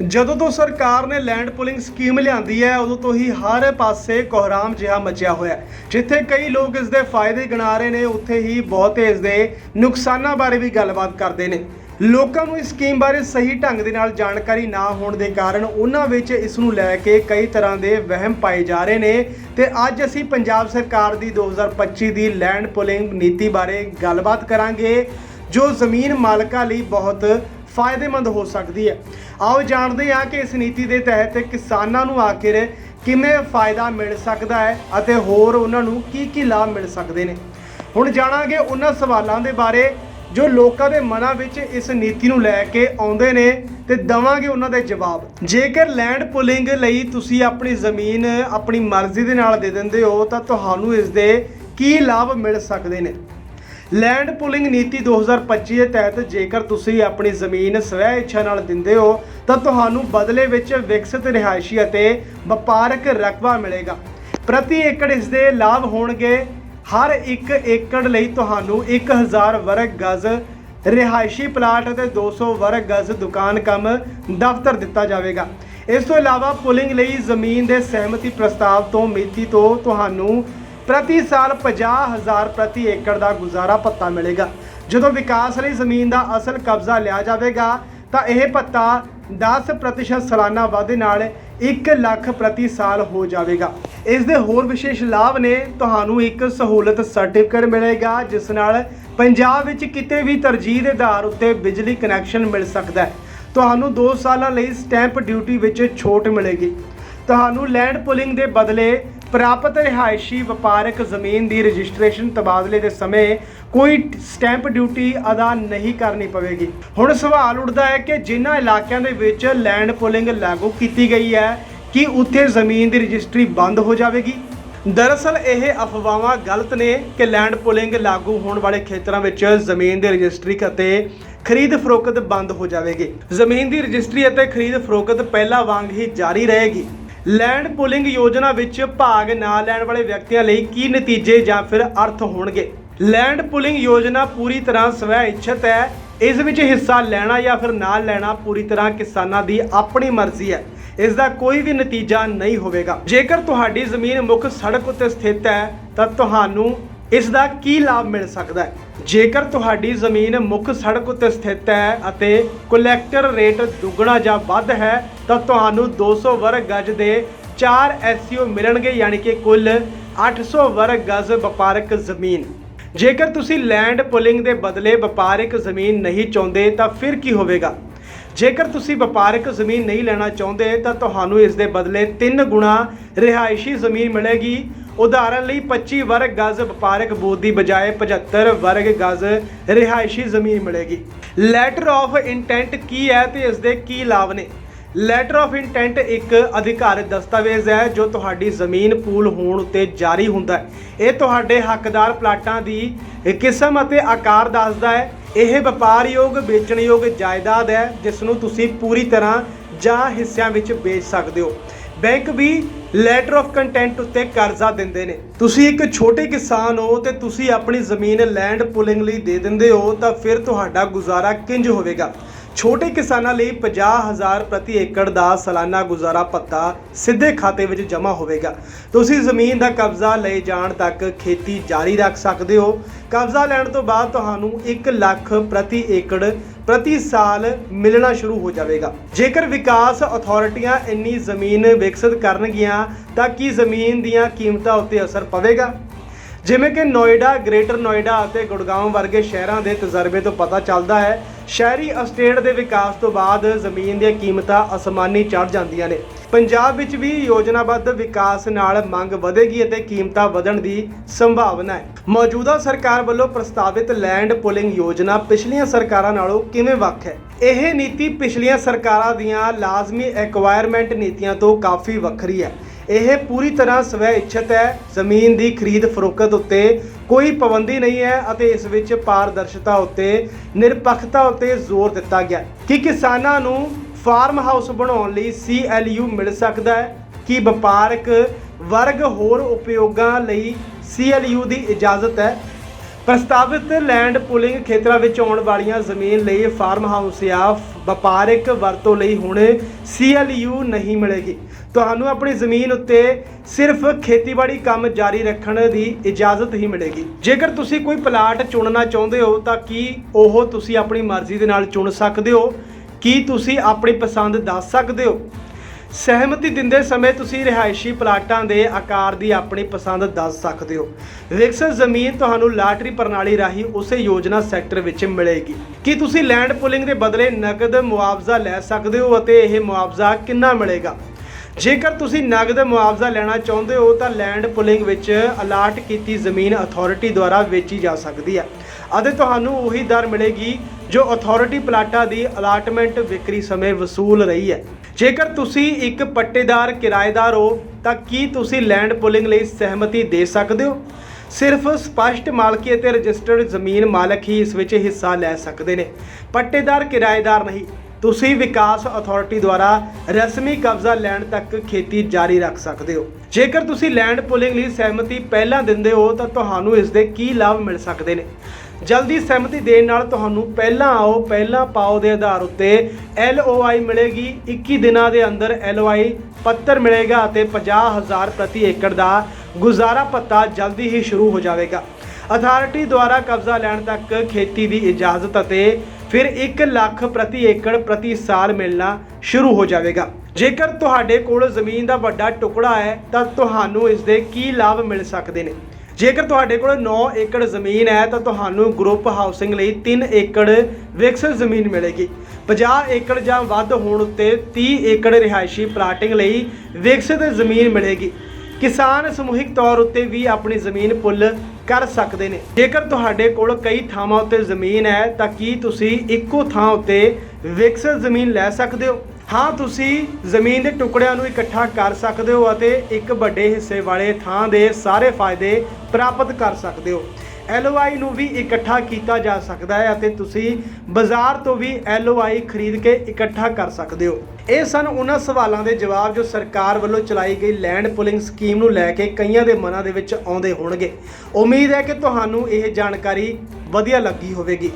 ਜਦੋਂ ਤੋਂ ਸਰਕਾਰ ਨੇ ਲੈਂਡ ਪੁਲਿੰਗ ਸਕੀਮ ਲਿਆਂਦੀ ਹੈ, ਉਦੋਂ ਤੋਂ ਹੀ ਹਰ ਪਾਸੇ ਕੋਹਰਾਮ ਜਿਹਾ ਮਚਿਆ ਹੋਇਆ ਹੈ। ਜਿੱਥੇ ਕਈ ਲੋਕ ਇਸ ਦੇ ਫਾਇਦੇ ਗਿਣਾ ਰਹੇ ਨੇ, ਉੱਥੇ ਹੀ ਬਹੁਤੇ ਇਸ ਦੇ ਨੁਕਸਾਨਾਂ ਬਾਰੇ ਵੀ ਗੱਲਬਾਤ ਕਰਦੇ ਨੇ। ਲੋਕਾਂ ਨੂੰ ਇਸ ਸਕੀਮ ਬਾਰੇ ਸਹੀ ਢੰਗ ਦੇ ਨਾਲ ਜਾਣਕਾਰੀ ਨਾ ਹੋਣ ਦੇ ਕਾਰਨ ਉਹਨਾਂ ਵਿੱਚ ਇਸ ਨੂੰ ਲੈ ਕੇ ਕਈ ਤਰ੍ਹਾਂ ਦੇ ਵਹਿਮ ਪਾਏ ਜਾ ਰਹੇ ਨੇ ਤੇ ਅੱਜ ਅਸੀਂ ਪੰਜਾਬ ਸਰਕਾਰ ਦੀ 2025 ਦੀ ਲੈਂਡ ਪੁਲਿੰਗ ਨੀਤੀ ਬਾਰੇ ਗੱਲਬਾਤ ਕਰਾਂਗੇ, ਜੋ ਜ਼ਮੀਨ ਮਾਲਕਾਂ ਲਈ ਬਹੁਤ ਫਾਇਦੇਮੰਦ ਹੋ ਸਕਦੀ ਹੈ। ਆਓ ਜਾਣਦੇ ਹਾਂ ਕਿ ਇਸ ਨੀਤੀ ਦੇ ਤਹਿਤ ਕਿਸਾਨਾਂ ਨੂੰ ਆਖਿਰ ਕਿਵੇਂ ਫਾਇਦਾ ਮਿਲ ਸਕਦਾ ਹੈ ਅਤੇ ਹੋਰ ਉਹਨਾਂ ਨੂੰ ਕੀ ਕੀ ਲਾਭ ਮਿਲ ਸਕਦੇ ਨੇ। ਹੁਣ ਜਾਣਾਂਗੇ ਉਹਨਾਂ ਸਵਾਲਾਂ ਦੇ ਬਾਰੇ ਜੋ ਲੋਕਾਂ ਦੇ ਮਨਾਂ ਵਿੱਚ ਇਸ ਨੀਤੀ ਨੂੰ ਲੈ ਕੇ ਆਉਂਦੇ ਨੇ ਤੇ ਦਵਾਂਗੇ ਉਹਨਾਂ ਦੇ ਜਵਾਬ। ਜੇਕਰ ਲੈਂਡ ਪੁਲਿੰਗ ਲਈ ਤੁਸੀਂ ਆਪਣੀ ਜ਼ਮੀਨ ਆਪਣੀ ਮਰਜ਼ੀ ਦੇ ਨਾਲ ਦੇ ਦਿੰਦੇ ਹੋ ਤਾਂ ਤੁਹਾਨੂੰ ਇਸ ਦੇ ਕੀ ਲਾਭ ਮਿਲ ਸਕਦੇ ਨੇ? ਲੈਂਡ ਪੁਲਿੰਗ ਨੀਤੀ 2025 ਦੇ ਤਹਿਤ ਜੇਕਰ ਤੁਸੀਂ ਆਪਣੀ ਜ਼ਮੀਨ ਸਵੈ ਇੱਛਾ ਨਾਲ ਦਿੰਦੇ ਹੋ, ਤਾਂ ਤੁਹਾਨੂੰ ਬਦਲੇ ਵਿੱਚ ਵਿਕਸਿਤ ਰਿਹਾਇਸ਼ੀ ਅਤੇ ਵਪਾਰਕ ਰਕਬਾ ਮਿਲੇਗਾ। ਪ੍ਰਤੀ ਏਕੜ ਇਸ ਦੇ ਲਾਭ ਹੋਣਗੇ। ਹਰ ਇੱਕ ਏਕੜ ਲਈ ਤੁਹਾਨੂੰ 1000 ਵਰਗ ਗਜ਼ ਰਿਹਾਇਸ਼ੀ ਪਲਾਟ ਅਤੇ 200 ਵਰਗ ਗਜ਼ ਦੁਕਾਨ ਕੰਮ ਦਫ਼ਤਰ ਦਿੱਤਾ ਜਾਵੇਗਾ। ਇਸ ਤੋਂ ਇਲਾਵਾ ਪੁਲਿੰਗ ਲਈ ਜ਼ਮੀਨ ਦੇ ਸਹਿਮਤੀ ਪ੍ਰਸਤਾਵ ਤੋਂ ਮਿਤੀ ਤੋਂ ਤੁਹਾਨੂੰ ਪ੍ਰਤੀ ਸਾਲ 50000 ਪ੍ਰਤੀ ਏਕੜ ਦਾ ਗੁਜ਼ਾਰਾ ਭੱਤਾ ਮਿਲੇਗਾ। ਜਦੋਂ ਵਿਕਾਸ ਲਈ ਜ਼ਮੀਨ ਦਾ ਅਸਲ ਕਬਜ਼ਾ ਲਿਆ ਜਾਵੇਗਾ, ਤਾਂ ਇਹ ਭੱਤਾ 10% ਸਾਲਾਨਾ ਵਾਧੇ ਨਾਲ 1 ਲੱਖ ਪ੍ਰਤੀ ਸਾਲ ਹੋ ਜਾਵੇਗਾ। ਇਸ ਦੇ ਹੋਰ ਵਿਸ਼ੇਸ਼ ਲਾਭ ਨੇ, ਤੁਹਾਨੂੰ ਇੱਕ ਸਹੂਲਤ ਸਰਟੀਫਿਕੇਟ ਮਿਲੇਗਾ, ਜਿਸ ਨਾਲ ਪੰਜਾਬ ਵਿੱਚ ਕਿਤੇ ਵੀ ਤਰਜੀਹ ਦੇ ਆਧਾਰ ਉੱਤੇ ਬਿਜਲੀ ਕਨੈਕਸ਼ਨ ਮਿਲ ਸਕਦਾ ਹੈ। ਤੁਹਾਨੂੰ 2 ਸਾਲਾਂ ਲਈ ਸਟੈਂਪ ਡਿਊਟੀ ਵਿੱਚ ਛੋਟ ਮਿਲੇਗੀ। ਤੁਹਾਨੂੰ ਲੈਂਡ ਪੁਲਿੰਗ ਦੇ ਬਦਲੇ ਪ੍ਰਾਪਤ ਰਿਹਾਇਸ਼ੀ ਵਪਾਰਕ ਜ਼ਮੀਨ ਦੀ ਰਜਿਸਟ੍ਰੇਸ਼ਨ ਤਬਾਦਲੇ ਦੇ ਸਮੇਂ ਕੋਈ ਸਟੈਂਪ ਡਿਊਟੀ ਅਦਾ ਨਹੀਂ ਕਰਨੀ ਪਵੇਗੀ। ਹੁਣ ਸਵਾਲ ਉੱਠਦਾ ਹੈ ਕਿ ਜਿਨ੍ਹਾਂ ਇਲਾਕਿਆਂ ਦੇ ਵਿੱਚ ਲੈਂਡ ਪੁਲਿੰਗ ਲਾਗੂ ਕੀਤੀ ਗਈ ਹੈ, ਕਿ ਉੱਥੇ ਜ਼ਮੀਨ ਦੀ ਰਜਿਸਟਰੀ ਬੰਦ ਹੋ ਜਾਵੇਗੀ? ਦਰਅਸਲ ਇਹ ਅਫਵਾਹਾਂ ਗਲਤ ਨੇ ਕਿ ਲੈਂਡ ਪੁਲਿੰਗ ਲਾਗੂ ਹੋਣ ਵਾਲੇ ਖੇਤਰਾਂ ਵਿੱਚ ਜ਼ਮੀਨ ਦੀ ਰਜਿਸਟਰੀ ਅਤੇ ਖਰੀਦ ਫਰੋਖਤ ਬੰਦ ਹੋ ਜਾਵੇਗੀ। ਜ਼ਮੀਨ ਦੀ ਰਜਿਸਟਰੀ ਅਤੇ ਖਰੀਦ ਫਰੋਖਤ ਪਹਿਲਾਂ ਵਾਂਗ ਹੀ ਜਾਰੀ ਰਹੇਗੀ। ਲੈਂਡ ਪੁਲਿੰਗ ਯੋਜਨਾ ਵਿੱਚ ਭਾਗ ਨਾ ਲੈਣ ਵਾਲੇ ਵਿਅਕਤੀਆਂ ਲਈ ਕੀ ਨਤੀਜੇ ਜਾਂ ਫਿਰ ਅਰਥ ਹੋਣਗੇ? ਲੈਂਡ ਪੁਲਿੰਗ ਯੋਜਨਾ ਪੂਰੀ ਤਰ੍ਹਾਂ ਸਵੈ ਇੱਛਤ ਹੈ। ਇਸ ਵਿੱਚ ਹਿੱਸਾ ਲੈਣਾ ਜਾਂ ਫਿਰ ਨਾ ਲੈਣਾ ਪੂਰੀ ਤਰ੍ਹਾਂ ਕਿਸਾਨਾਂ ਦੀ ਆਪਣੀ ਮਰਜ਼ੀ ਹੈ। ਇਸ ਦਾ ਕੋਈ ਵੀ ਨਤੀਜਾ ਨਹੀਂ ਹੋਵੇਗਾ। ਜੇਕਰ ਤੁਹਾਡੀ ਜ਼ਮੀਨ ਮੁੱਖ ਸੜਕ ਉੱਤੇ ਸਥਿਤ ਹੈ, ਤਾਂ ਤੁਹਾਨੂੰ ਇਸ ਦਾ ਕੀ ਲਾਭ ਮਿਲ ਸਕਦਾ ਹੈ? ਜੇਕਰ ਤੁਹਾਡੀ ਜ਼ਮੀਨ ਮੁੱਖ ਸੜਕ ਉੱਤੇ ਸਥਿਤ ਹੈ ਅਤੇ ਕਲੈਕਟਰ ਰੇਟ ਦੁੱਗਣਾ ਜਾਂ ਵੱਧ ਹੈ, ਤਾਂ ਤੁਹਾਨੂੰ 200 ਵਰਗ ਗਜ ਦੇ 4 ਐਸਯੂ ਮਿਲਣਗੇ, ਯਾਨੀ ਕਿ ਕੁੱਲ 800 ਵਰਗ ਗਜ਼ ਵਪਾਰਕ ਜ਼ਮੀਨ। ਜੇਕਰ ਤੁਸੀਂ ਲੈਂਡ ਪੁਲਿੰਗ ਦੇ ਬਦਲੇ ਵਪਾਰਕ ਜ਼ਮੀਨ ਨਹੀਂ ਚਾਹੁੰਦੇ, ਤਾਂ ਫਿਰ ਕੀ ਹੋਵੇਗਾ? ਜੇਕਰ ਤੁਸੀਂ ਵਪਾਰਕ ਜ਼ਮੀਨ ਨਹੀਂ ਲੈਣਾ ਚਾਹੁੰਦੇ, ਤਾਂ ਤੁਹਾਨੂੰ ਇਸ ਦੇ ਬਦਲੇ 3 ਗੁਣਾ ਰਿਹਾਇਸ਼ੀ ਜ਼ਮੀਨ ਮਿਲੇਗੀ। ਉਦਾਹਰਨ ਲਈ 25 ਵਰਗ ਗਜ਼ ਵਪਾਰਕ ਬੋਧ ਦੀ ਬਜਾਏ 75 ਵਰਗ ਗਜ਼ ਰਿਹਾਇਸ਼ੀ ਜ਼ਮੀਨ ਮਿਲੇਗੀ। ਲੈਟਰ ਆਫ ਇੰਟੈਂਟ ਕੀ ਹੈ ਤੇ ਇਸ ਦੇ ਕੀ ਲਾਭ ਨੇ? ਲੈਟਰ ਆਫ ਇੰਟੈਂਟ ਇੱਕ ਅਧਿਕਾਰਤ ਦਸਤਾਵੇਜ਼ ਹੈ ਜੋ ਤੁਹਾਡੀ ਜ਼ਮੀਨ ਪੂਲ ਹੋਣ ਉੱਤੇ ਜਾਰੀ ਹੁੰਦਾ ਹੈ। ਇਹ ਤੁਹਾਡੇ ਹੱਕਦਾਰ ਪਲਾਟਾਂ ਦੀ ਕਿਸਮ ਅਤੇ ਆਕਾਰ ਦੱਸਦਾ ਹੈ। ਇਹ ਵਪਾਰਯੋਗ, ਵੇਚਣਯੋਗ ਜਾਇਦਾਦ ਹੈ ਜਿਸ ਨੂੰ ਤੁਸੀਂ ਪੂਰੀ ਤਰ੍ਹਾਂ ਜਾਂ ਹਿੱਸਿਆਂ ਵਿੱਚ ਵੇਚ ਸਕਦੇ ਹੋ। ਬੈਂਕ ਵੀ ਲੈਟਰ ਆਫ ਕੰਟੈਂਟ ਉੱਤੇ ਕਰਜ਼ਾ ਦਿੰਦੇ ਨੇ। ਤੁਸੀਂ ਇੱਕ ਛੋਟੇ ਕਿਸਾਨ ਹੋ ਤੇ ਤੁਸੀਂ ਆਪਣੀ ਜ਼ਮੀਨ ਲੈਂਡ ਪੁਲਿੰਗ ਲਈ ਦੇ ਦਿੰਦੇ ਹੋ, ਤਾਂ ਫਿਰ ਤੁਹਾਡਾ ਗੁਜ਼ਾਰਾ ਕਿੰਜ ਹੋਵੇਗਾ? ਛੋਟੇ ਕਿਸਾਨਾਂ ਲਈ 50000 ਪ੍ਰਤੀ ਏਕੜ ਦਾ ਸਾਲਾਨਾ ਗੁਜ਼ਾਰਾ ਭੱਤਾ ਸਿੱਧੇ ਖਾਤੇ ਵਿੱਚ ਜਮ੍ਹਾਂ ਹੋਵੇਗਾ। ਤੁਸੀਂ ਜ਼ਮੀਨ ਦਾ ਕਬਜ਼ਾ ਲਏ ਜਾਣ ਤੱਕ ਖੇਤੀ ਜਾਰੀ ਰੱਖ ਸਕਦੇ ਹੋ। ਕਬਜ਼ਾ ਲੈਣ ਤੋਂ ਬਾਅਦ ਤੁਹਾਨੂੰ 1 ਲੱਖ ਪ੍ਰਤੀ ਏਕੜ ਪ੍ਰਤੀ ਸਾਲ ਮਿਲਣਾ ਸ਼ੁਰੂ ਹੋ ਜਾਵੇਗਾ। ਜੇਕਰ ਵਿਕਾਸ ਅਥਾਰਟੀਆਂ ਇੰਨੀ ਜ਼ਮੀਨ ਵਿਕਸਿਤ ਕਰਨਗੀਆਂ, ਤਾਂ ਕੀ ਜ਼ਮੀਨ ਦੀਆਂ ਕੀਮਤਾਂ ਉੱਤੇ ਅਸਰ ਪਵੇਗਾ? ਜਿਵੇਂ ਕਿ ਨੋਇਡਾ, ਗ੍ਰੇਟਰ ਨੋਇਡਾ ਅਤੇ ਗੁੜਗਾਉਂ ਵਰਗੇ ਸ਼ਹਿਰਾਂ ਦੇ ਤਜਰਬੇ ਤੋਂ ਪਤਾ ਚੱਲਦਾ ਹੈ ਸ਼ਹਿਰੀ ਅਸਟੇਟ ਦੇ ਵਿਕਾਸ ਤੋਂ ਬਾਅਦ ਜ਼ਮੀਨ ਦੀਆਂ ਕੀਮਤਾਂ ਅਸਮਾਨੀ ਚੜ੍ਹ ਜਾਂਦੀਆਂ ਨੇ। ਪੰਜਾਬ ਵਿੱਚ ਵੀ ਯੋਜਨਾਬੱਧ ਵਿਕਾਸ ਨਾਲ ਮੰਗ ਵਧੇਗੀ ਅਤੇ ਕੀਮਤਾਂ ਵਧਣ ਦੀ ਸੰਭਾਵਨਾ ਹੈ। ਮੌਜੂਦਾ ਸਰਕਾਰ ਵੱਲੋਂ ਪ੍ਰਸਤਾਵਿਤ ਲੈਂਡ ਪੁਲਿੰਗ ਯੋਜਨਾ ਪਿਛਲੀਆਂ ਸਰਕਾਰਾਂ ਨਾਲੋਂ ਕਿਵੇਂ ਵੱਖ ਹੈ? ਇਹ ਨੀਤੀ ਪਿਛਲੀਆਂ ਸਰਕਾਰਾਂ ਦੀਆਂ ਲਾਜ਼ਮੀ ਐਕਵਾਇਰਮੈਂਟ ਨੀਤੀਆਂ ਤੋਂ ਕਾਫੀ ਵੱਖਰੀ ਹੈ। ਇਹ ਪੂਰੀ ਤਰ੍ਹਾਂ ਸਵੈ ਇੱਛਤ ਹੈ। ਜ਼ਮੀਨ ਦੀ ਖਰੀਦ ਫਰੋਖਤ ਉੱਤੇ ਕੋਈ ਪਾਬੰਦੀ ਨਹੀਂ ਹੈ ਅਤੇ ਇਸ ਵਿੱਚ ਪਾਰਦਰਸ਼ਤਾ ਉੱਤੇ, ਨਿਰਪੱਖਤਾ ਉੱਤੇ ਜ਼ੋਰ ਦਿੱਤਾ ਗਿਆ ਹੈ। ਕਿ ਕਿਸਾਨਾਂ ਨੂੰ ਫਾਰਮ ਹਾਊਸ ਬਣਾਉਣ ਲਈ CLU ਮਿਲ ਸਕਦਾ ਹੈ? ਕਿ ਵਪਾਰਕ ਵਰਗ ਹੋਰ ਉਪਯੋਗਾਂ ਲਈ CLU ਦੀ ਇਜਾਜ਼ਤ ਹੈ? ਪ੍ਰਸਤਾਵਿਤ ਲੈਂਡ ਪੂਲਿੰਗ ਖੇਤਰਾਂ ਵਿੱਚ ਆਉਣ ਵਾਲੀਆਂ ਜ਼ਮੀਨ ਲਈ ਫਾਰਮ ਹਾਊਸ ਜਾਂ ਵਪਾਰਕ ਵਰਤੋਂ ਲਈ ਹੁਣ CLU ਨਹੀਂ ਮਿਲੇਗੀ। ਤੁਹਾਨੂੰ ਆਪਣੀ ਜ਼ਮੀਨ ਉੱਤੇ ਸਿਰਫ ਖੇਤੀਬਾੜੀ ਕੰਮ ਜਾਰੀ ਰੱਖਣ ਦੀ ਇਜਾਜ਼ਤ ਹੀ ਮਿਲੇਗੀ। ਜੇਕਰ ਤੁਸੀਂ ਕੋਈ ਪਲਾਟ ਚੁਣਨਾ ਚਾਹੁੰਦੇ ਹੋ, ਤਾਂ ਕੀ ਉਹ ਤੁਸੀਂ ਆਪਣੀ ਮਰਜ਼ੀ ਦੇ ਨਾਲ ਚੁਣ ਸਕਦੇ ਹੋ? ਕੀ ਤੁਸੀਂ ਆਪਣੀ ਪਸੰਦ ਦੱਸ ਸਕਦੇ ਹੋ? ਸਹਿਮਤੀ ਦਿੰਦੇ ਸਮੇਂ ਤੁਸੀਂ ਰਿਹਾਇਸ਼ੀ ਪਲਾਟਾਂ ਦੇ ਆਕਾਰ ਦੀ ਆਪਣੀ ਪਸੰਦ ਦੱਸ ਸਕਦੇ ਹੋ। ਵਿਕਸਤ ਜ਼ਮੀਨ ਤੁਹਾਨੂੰ ਲਾਟਰੀ ਪ੍ਰਣਾਲੀ ਰਾਹੀਂ ਉਸੇ ਯੋਜਨਾ ਸੈਕਟਰ ਵਿੱਚ ਮਿਲੇਗੀ। ਕੀ ਤੁਸੀਂ ਲੈਂਡ ਪੁਲਿੰਗ ਦੇ ਬਦਲੇ ਨਕਦ ਮੁਆਵਜ਼ਾ ਲੈ ਸਕਦੇ ਹੋ ਅਤੇ ਇਹ ਮੁਆਵਜ਼ਾ ਕਿੰਨਾ ਮਿਲੇਗਾ? ਜੇਕਰ ਤੁਸੀਂ ਨਗਦ ਮੁਆਵਜ਼ਾ ਲੈਣਾ ਚਾਹੁੰਦੇ ਹੋ ਤਾਂ ਲੈਂਡ ਪੁਲਿੰਗ ਵਿੱਚ ਅਲਾਟ ਕੀਤੀ ਜ਼ਮੀਨ ਅਥਾਰਟੀ ਦੁਆਰਾ ਵੇਚੀ ਜਾ ਸਕਦੀ ਹੈ। ਅਤੇ ਤੁਹਾਨੂੰ ਉਹੀ ਦਰ ਮਿਲੇਗੀ ਜੋ ਅਥਾਰਟੀ ਪਲਾਟਾਂ ਦੀ ਅਲਾਟਮੈਂਟ ਵਿਕਰੀ ਸਮੇਂ ਵਸੂਲ ਰਹੀ ਹੈ। ਜੇਕਰ ਤੁਸੀਂ ਇੱਕ ਪੱਟੇਦਾਰ ਕਿਰਾਏਦਾਰ ਹੋ, ਤਾਂ ਕੀ ਤੁਸੀਂ ਲੈਂਡ ਪੁਲਿੰਗ ਲਈ ਸਹਿਮਤੀ ਦੇ ਸਕਦੇ ਹੋ? ਸਿਰਫ ਸਪਸ਼ਟ ਮਾਲਕੀ ਅਤੇ ਰਜਿਸਟਰਡ ਜ਼ਮੀਨ ਮਾਲਕ ਹੀ ਇਸ ਵਿੱਚ ਹਿੱਸਾ ਲੈ ਸਕਦੇ ਨੇ। ਪੱਟੇਦਾਰ ਕਿਰਾਏਦਾਰ ਨਹੀਂ, ਤੁਸੀਂ ਵਿਕਾਸ ਅਥਾਰਟੀ ਦੁਆਰਾ ਰਸਮੀ ਕਬਜ਼ਾ ਲੈਣ ਤੱਕ ਖੇਤੀ ਜਾਰੀ ਰੱਖ ਸਕਦੇ ਹੋ। ਜੇਕਰ ਤੁਸੀਂ ਲੈਂਡ ਪੁਲਿੰਗ ਲਈ ਸਹਿਮਤੀ ਪਹਿਲਾਂ ਦਿੰਦੇ ਹੋ, ਤਾਂ ਤੁਹਾਨੂੰ ਇਸ ਦੇ ਕੀ ਲਾਭ ਮਿਲ ਸਕਦੇ ਨੇ? ਜਲਦੀ ਸਹਿਮਤੀ ਦੇਣ ਨਾਲ ਤੁਹਾਨੂੰ ਪਹਿਲਾਂ ਆਓ, ਪਹਿਲਾਂ ਪਾਓ ਦੇ ਆਧਾਰ ਉੱਤੇ LOI ਮਿਲੇਗੀ। 21 ਦਿਨਾਂ ਦੇ ਅੰਦਰ LOI ਪੱਤਰ ਮਿਲੇਗਾ ਅਤੇ 50000 ਪ੍ਰਤੀ ਏਕੜ ਦਾ ਗੁਜ਼ਾਰਾ ਪੱਤਾ ਜਲਦੀ ਹੀ ਸ਼ੁਰੂ ਹੋ ਜਾਵੇਗਾ। ਅਥਾਰਟੀ ਦੁਆਰਾ ਕਬਜ਼ਾ ਲੈਣ ਤੱਕ ਖੇਤੀ ਦੀ ਇਜਾਜ਼ਤ ਅਤੇ ਫਿਰ 1 ਲੱਖ ਪ੍ਰਤੀ ਏਕੜ ਪ੍ਰਤੀ ਸਾਲ ਮਿਲਣਾ ਸ਼ੁਰੂ ਹੋ ਜਾਵੇਗਾ। ਜੇਕਰ ਤੁਹਾਡੇ ਕੋਲ ਜ਼ਮੀਨ ਦਾ ਵੱਡਾ ਟੁਕੜਾ ਹੈ, ਤਾਂ ਤੁਹਾਨੂੰ ਇਸ ਦੇ ਕੀ ਲਾਭ ਮਿਲ ਸਕਦੇ ਨੇ? ਜੇਕਰ ਤੁਹਾਡੇ ਕੋਲ 9 ਏਕੜ ਜ਼ਮੀਨ ਹੈ, ਤਾਂ ਤੁਹਾਨੂੰ ਗਰੁੱਪ ਹਾਊਸਿੰਗ ਲਈ 3 ਏਕੜ ਵਿਕਸਿਤ ਜ਼ਮੀਨ ਮਿਲੇਗੀ। 50 ਏਕੜ ਜਾਂ ਵੱਧ ਹੋਣ ਉੱਤੇ 30 ਏਕੜ ਰਿਹਾਇਸ਼ੀ ਪਲਾਟਿੰਗ ਲਈ ਵਿਕਸਿਤ ਜ਼ਮੀਨ ਮਿਲੇਗੀ। ਕਿਸਾਨ ਸਮੂਹਿਕ ਤੌਰ ਉੱਤੇ ਵੀ ਆਪਣੀ ਜ਼ਮੀਨ ਪੁੱਲ ਕਰ ਸਕਦੇ ਨੇ। ਜੇਕਰ ਤੁਹਾਡੇ ਕੋਲ ਕਈ ਥਾਵਾਂ ਉੱਤੇ ਜ਼ਮੀਨ ਹੈ, ਤਾਂ ਕੀ ਤੁਸੀਂ ਇੱਕੋ ਥਾਂ ਉੱਤੇ ਵਿਕਸਿਤ ਜ਼ਮੀਨ ਲੈ ਸਕਦੇ ਹੋ? ਹਾਂ, ਤੁਸੀਂ ਜ਼ਮੀਨ ਦੇ ਟੁਕੜਿਆਂ ਨੂੰ ਇਕੱਠਾ ਕਰ ਸਕਦੇ ਹੋ ਅਤੇ ਇੱਕ ਵੱਡੇ ਹਿੱਸੇ ਵਾਲੇ ਥਾਂ ਦੇ ਸਾਰੇ ਫਾਇਦੇ ਪ੍ਰਾਪਤ ਕਰ ਸਕਦੇ ਹੋ। LOI ਨੂੰ ਵੀ ਇਕੱਠਾ ਕੀਤਾ ਜਾ ਸਕਦਾ ਹੈ ਅਤੇ ਤੁਸੀਂ ਬਾਜ਼ਾਰ ਤੋਂ ਵੀ LOI ਖਰੀਦ ਕੇ ਇਕੱਠਾ ਕਰ ਸਕਦੇ ਹੋ। ਇਹ ਸਨ ਉਹਨਾਂ ਸਵਾਲਾਂ ਦੇ ਜਵਾਬ ਜੋ ਸਰਕਾਰ ਵੱਲੋਂ ਚਲਾਈ ਗਈ ਲੈਂਡ ਪੁਲਿੰਗ ਸਕੀਮ ਨੂੰ ਲੈ ਕੇ ਕਈਆਂ ਦੇ ਮਨਾਂ ਦੇ ਵਿੱਚ ਆਉਂਦੇ ਹੋਣਗੇ। ਉਮੀਦ ਹੈ ਕਿ ਤੁਹਾਨੂੰ ਇਹ ਜਾਣਕਾਰੀ ਵਧੀਆ ਲੱਗੀ ਹੋਵੇਗੀ।